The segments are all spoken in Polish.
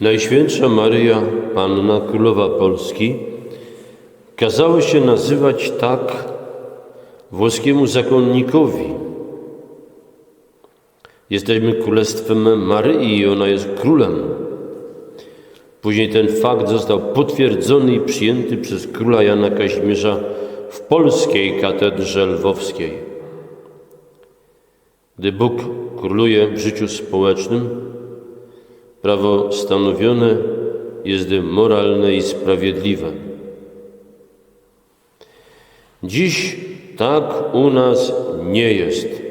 Najświętsza Maryja, Panna Królowa Polski, kazało się nazywać tak włoskiemu zakonnikowi. Jesteśmy królestwem Maryi i ona jest królem. Później ten fakt został potwierdzony i przyjęty przez króla Jana Kazimierza w polskiej katedrze lwowskiej. Gdy Bóg króluje w życiu społecznym, prawo stanowione jest moralne i sprawiedliwe. Dziś tak u nas nie jest.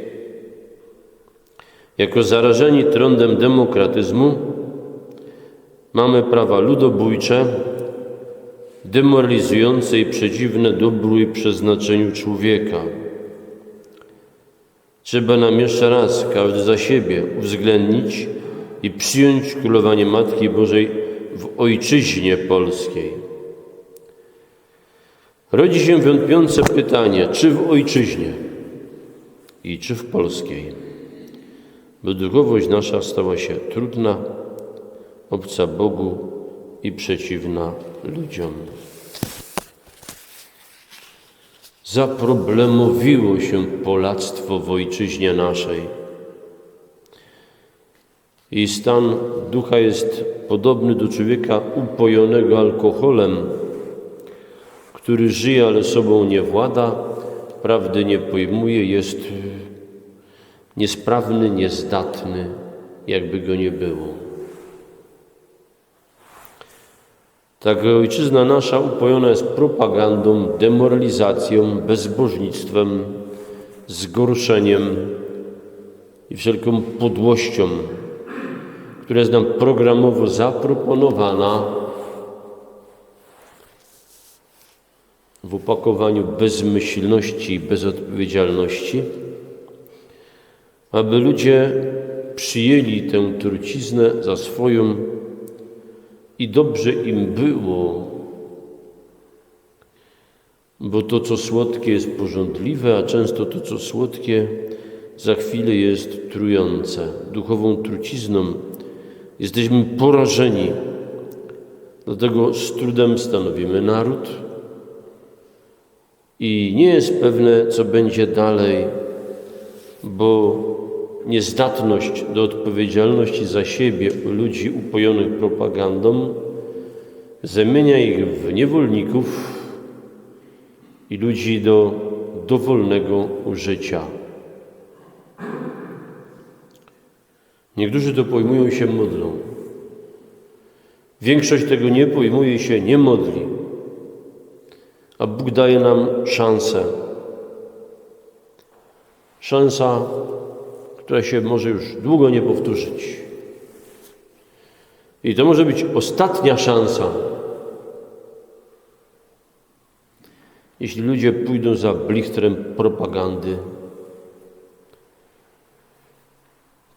Jako zarażeni trądem demokratyzmu mamy prawa ludobójcze, demoralizujące i przeciwne dobru i przeznaczeniu człowieka. Trzeba nam jeszcze raz, każdy za siebie, uwzględnić i przyjąć królowanie Matki Bożej w ojczyźnie polskiej. Rodzi się wątpiące pytanie, czy w ojczyźnie i czy w polskiej, bo duchowość nasza stała się trudna, obca Bogu i przeciwna ludziom. Zaproblemowiło się polactwo w ojczyźnie naszej. Jej stan ducha jest podobny do człowieka upojonego alkoholem, który żyje, ale sobą nie włada, prawdy nie pojmuje, jest niesprawny, niezdatny, jakby go nie było. Tak ojczyzna nasza upojona jest propagandą, demoralizacją, bezbożnictwem, zgorszeniem i wszelką podłością, która jest nam programowo zaproponowana w opakowaniu bezmyślności i bezodpowiedzialności, aby ludzie przyjęli tę truciznę za swoją i dobrze im było, bo to, co słodkie, jest porządliwe, a często to, co słodkie, za chwilę jest trujące. Duchową trucizną jesteśmy porażeni. Dlatego z trudem stanowimy naród i nie jest pewne, co będzie dalej, bo niezdatność do odpowiedzialności za siebie ludzi upojonych propagandą zamienia ich w niewolników i ludzi do dowolnego użycia. Niektórzy to pojmują się modlą. Większość tego nie pojmuje się, nie modli. A Bóg daje nam szansę. Szansa która się może już długo nie powtórzyć. I to może być ostatnia szansa. Jeśli ludzie pójdą za blichtrem propagandy,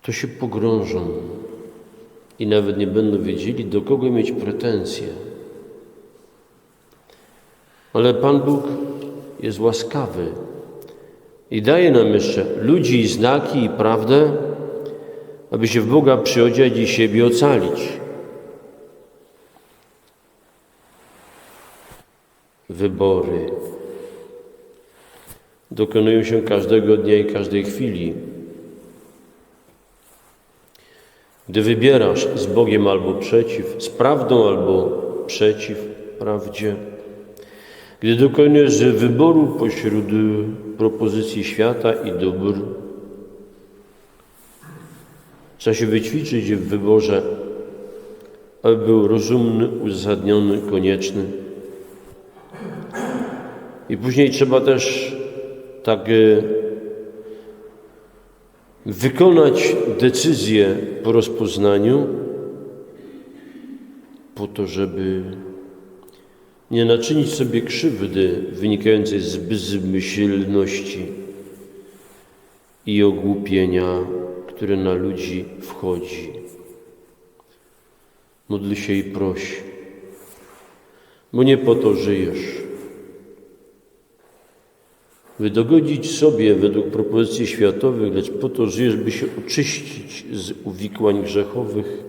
to się pogrążą i nawet nie będą wiedzieli, do kogo mieć pretensje. Ale Pan Bóg jest łaskawy i daje nam jeszcze ludzi znaki i prawdę, aby się w Boga przyodziać i siebie ocalić. Wybory dokonują się każdego dnia i każdej chwili. Gdy wybierasz z Bogiem albo przeciw, z prawdą albo przeciw prawdzie, gdy dokonujesz wyboru pośród propozycji świata i dóbr, trzeba się wyćwiczyć w wyborze, aby był rozumny, uzasadniony, konieczny. I później trzeba też tak e, wykonać decyzję po rozpoznaniu, po to, żeby nie naczynić sobie krzywdy wynikającej z bezmyślności i ogłupienia, które na ludzi wchodzi. Módl się i proś, bo nie po to żyjesz. By dogodzić sobie według propozycji światowych, lecz po to żyjesz, by się oczyścić z uwikłań grzechowych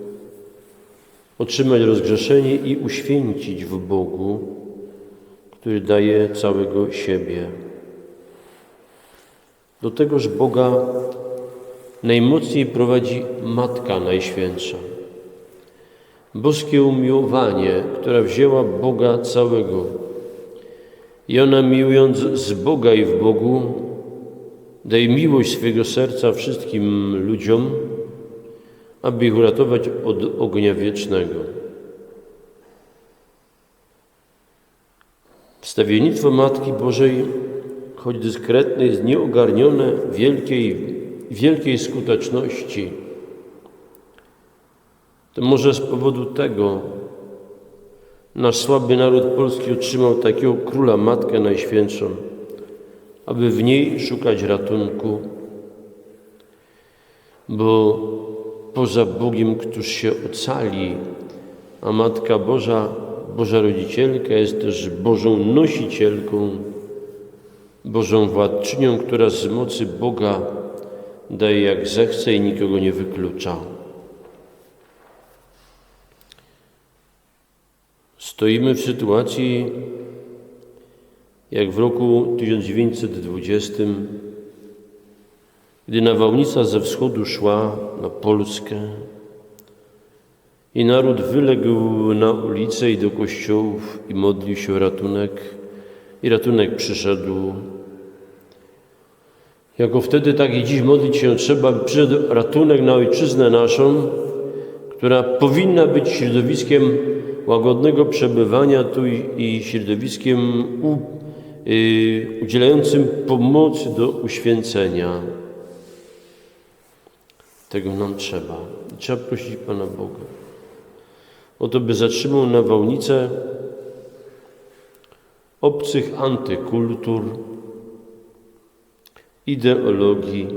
otrzymać rozgrzeszenie i uświęcić w Bogu, który daje całego siebie. Do tegoż Boga najmocniej prowadzi Matka Najświętsza. Boskie umiłowanie, która wzięła Boga całego. I ona miłując z Boga i w Bogu, daje miłość swego serca wszystkim ludziom, aby ich uratować od ognia wiecznego. Wstawiennictwo Matki Bożej, choć dyskretne, jest nieogarnione wielkiej, wielkiej skuteczności. To może z powodu tego nasz słaby naród polski otrzymał takiego króla Matkę Najświętszą, aby w niej szukać ratunku, bo poza Bogiem, któż się ocali, a Matka Boża, Boża Rodzicielka jest też Bożą nosicielką, Bożą władczynią, która z mocy Boga daje jak zechce i nikogo nie wyklucza. Stoimy w sytuacji, jak w roku 1920, gdy nawałnica ze wschodu szła na Polskę i naród wyległ na ulice i do kościołów i modlił się o ratunek, i ratunek przyszedł. Jako wtedy, tak i dziś modlić się trzeba, by przyszedł ratunek na ojczyznę naszą, która powinna być środowiskiem łagodnego przebywania tu i środowiskiem u, y, udzielającym pomocy do uświęcenia. Tego nam trzeba. Trzeba prosić Pana Boga o to, by zatrzymał nawałnicę obcych antykultur, ideologii,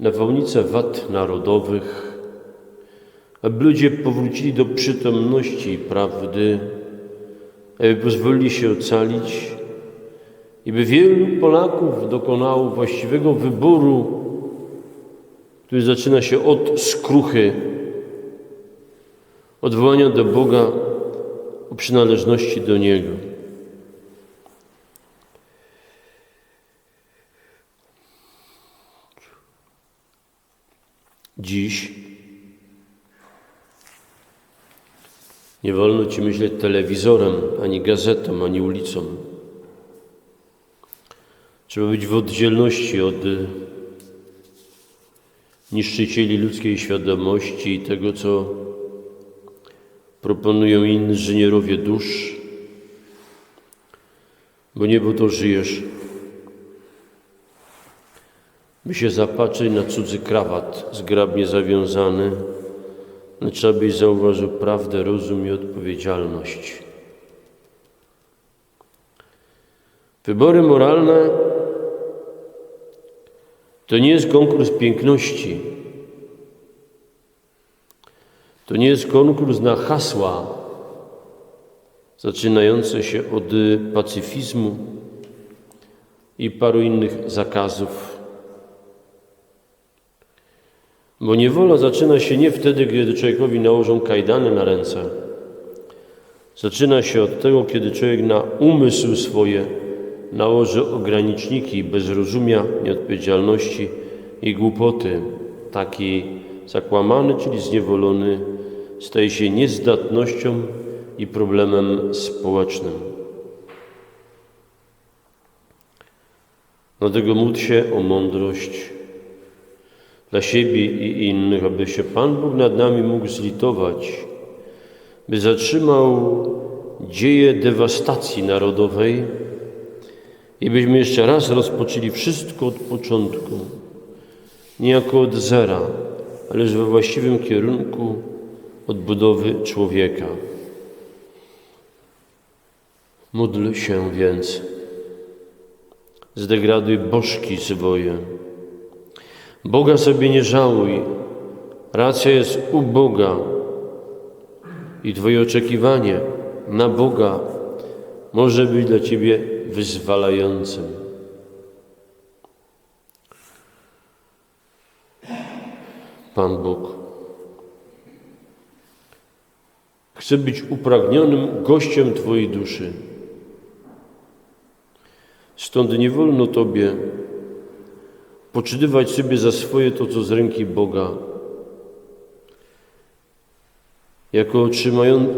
nawałnicę wad narodowych, aby ludzie powrócili do przytomności prawdy, aby pozwolili się ocalić i by wielu Polaków dokonało właściwego wyboru, który zaczyna się od skruchy, odwołania do Boga o przynależności do Niego. Dziś nie wolno Ci myśleć telewizorem, ani gazetą, ani ulicą. Trzeba być w oddzielności od niszczycieli ludzkiej świadomości i tego, co proponują inżynierowie dusz, bo nie po to żyjesz, by się zapatrzyć na cudzy krawat zgrabnie zawiązany, trzeba byś zauważył prawdę, rozum i odpowiedzialność. Wybory moralne to nie jest konkurs piękności. To nie jest konkurs na hasła zaczynające się od pacyfizmu i paru innych zakazów. Bo niewola zaczyna się nie wtedy, kiedy człowiekowi nałożą kajdany na ręce. Zaczyna się od tego, kiedy człowiek na umysł swoje nałoży ograniczniki bezrozumia, nieodpowiedzialności i głupoty. Taki zakłamany, czyli zniewolony, staje się niezdatnością i problemem społecznym. Dlatego módl się o mądrość dla siebie i innych, aby się Pan Bóg nad nami mógł zlitować, by zatrzymał dzieje dewastacji narodowej i byśmy jeszcze raz rozpoczęli wszystko od początku, nie jako od zera, ależ we właściwym kierunku odbudowy człowieka. Módl się więc, zdegraduj bożki swoje. Boga sobie nie żałuj, racja jest u Boga i Twoje oczekiwanie na Boga może być dla Ciebie wyzwalającym. Pan Bóg Chcę być upragnionym gościem Twojej duszy. Stąd nie wolno Tobie poczytywać sobie za swoje to, co z ręki Boga. Jako,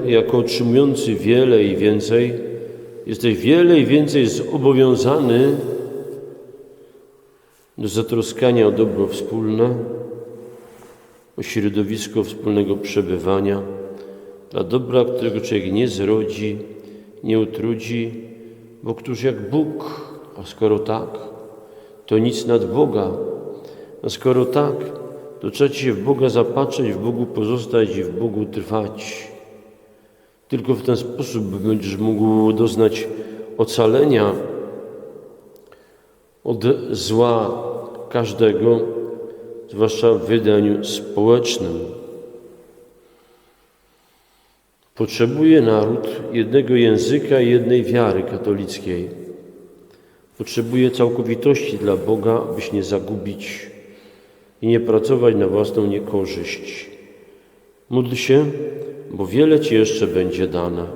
jako otrzymujący wiele i więcej, jesteś wiele i więcej zobowiązany do zatroskania o dobro wspólne, o środowisko wspólnego przebywania, dla dobra, którego człowiek nie zrodzi, nie utrudzi, bo któż jak Bóg, a skoro tak, to nic nad Boga, a skoro tak, to trzeba się w Boga zapatrzeć, w Bogu pozostać i w Bogu trwać. Tylko w ten sposób będziesz mógł doznać ocalenia od zła każdego, zwłaszcza w wydaniu społecznym. Potrzebuje naród jednego języka i jednej wiary katolickiej. Potrzebuje całkowitości dla Boga, byś nie zagubić i nie pracować na własną niekorzyść. Módl się, bo wiele Ci jeszcze będzie dane.